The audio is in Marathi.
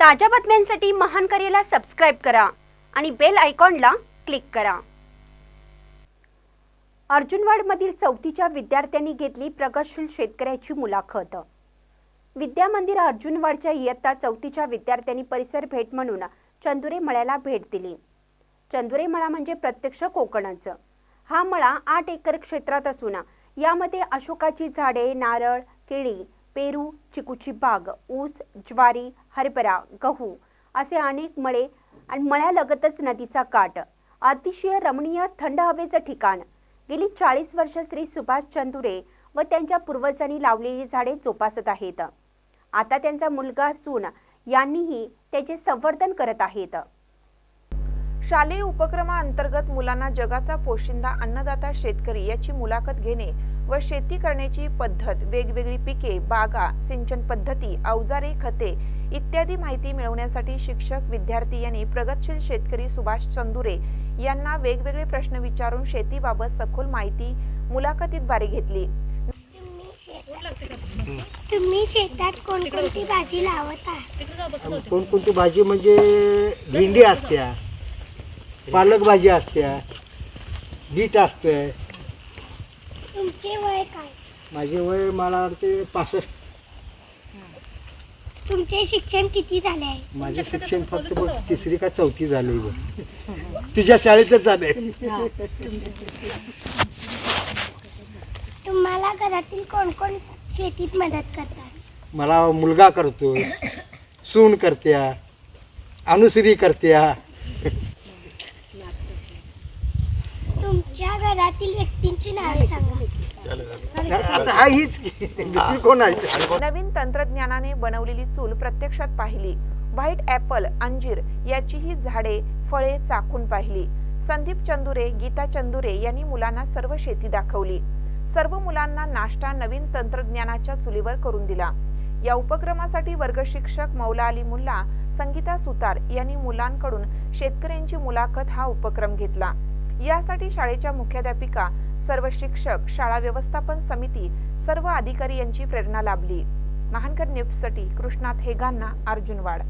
ताज्या बातम्यांसाठी महान करेला सबस्क्राईब करा आणि बेल आयकॉनला क्लिक करा. अर्जुनवाडमधील चौथीच्या विद्यार्थ्यांनी घेतली प्रगतशील शेतकऱ्याची मुलाखत. विद्या मंदिर अर्जुनवाडच्या इयत्ता चौथीच्या विद्यार्थ्यांनी परिसर भेट म्हणून चंदुरे मळ्याला भेट दिली. चंदुरे मळा म्हणजे प्रत्यक्ष कोकणच. हा मळा आठ एकर क्षेत्रात असून यामध्ये अशोकाची झाडे नारळ केळी पेरू चिकूची बाग ऊस ज्वारी हरभरा गहू असे अनेक मळे आणि मळ्यालगतच नदीचा काठ. अतिशय रमणीय थंड हवेचं ठिकाण. गेली चाळीस वर्ष श्री सुभाष चंदुरे व त्यांच्या पूर्वजांनी लावलेली झाडे जोपासत आहेत. आता त्यांचा मुलगा सून यांनीही त्याचे संवर्धन करत आहेत. शालेय उपक्रमाअंतर्गत मुलांना जगाचा पोशिंदा अन्नदाता शेतकरी याची मुलाखत घेणे व शेती करण्याची पद्धत वेगवेगळी पिके बागा सिंचन पद्धती अवजारे खते इत्यादी माहिती मिळवण्यासाठी शिक्षक विद्यार्थी यांनी प्रगतशील शेतकरी सुभाष चंदुरे यांना वेगवेगळे प्रश्न विचारून शेतीबाबत सखोल माहिती मुलाखतीद्वारे घेतली. तुम्ही शेतात कोणकोणती भाजी लावत? कोणकोणती भाजी म्हणजे भेंडी असत्या. पालक भाजी असत्या बीट असतं. तुमचे वय काय? माझे वय मला वाटते पासष्ट. तुमचे शिक्षण किती झाले आहे? माझे शिक्षण फक्त बघ तिसरी का चौथी झाली बघ. तुझ्या शाळेतच झाले. तुम्हाला घरातील कोण कोण शेतीत मदत करतात? मला मुलगा करतोय सून करत्या अनुसरी करत्या तुमच्या घरातील व्यक्तींची नावे सांगा. आता हा हीच की. दुसरी कोण आहे? नवीन तंत्रज्ञानाने बनवलेली चूल प्रत्यक्षात पाहिली. व्हाईट ॲपल अंजीर याचीही झाडे फळे चाखून पाहिली. संदीप चंदुरे गीता चंदुरे यांनी मुलांना सर्व शेती दाखवली. सर्व मुलांना नाश्ता नवीन तंत्रज्ञानाच्या चुलीवर करून दिला. या उपक्रमासाठी वर्ग शिक्षक मौला अली मुल्ला संगीता सुतार यांनी मुलांकडून शेतकऱ्यांची मुलाखत हा उपक्रम घेतला. यासाठी शाळेच्या मुख्याध्यापिका सर्व शिक्षक शाळा व्यवस्थापन समिती सर्व अधिकारी यांची प्रेरणा लाभली. महानकर न्यूजसाठी कृष्णात हेगांना अर्जुनवाड.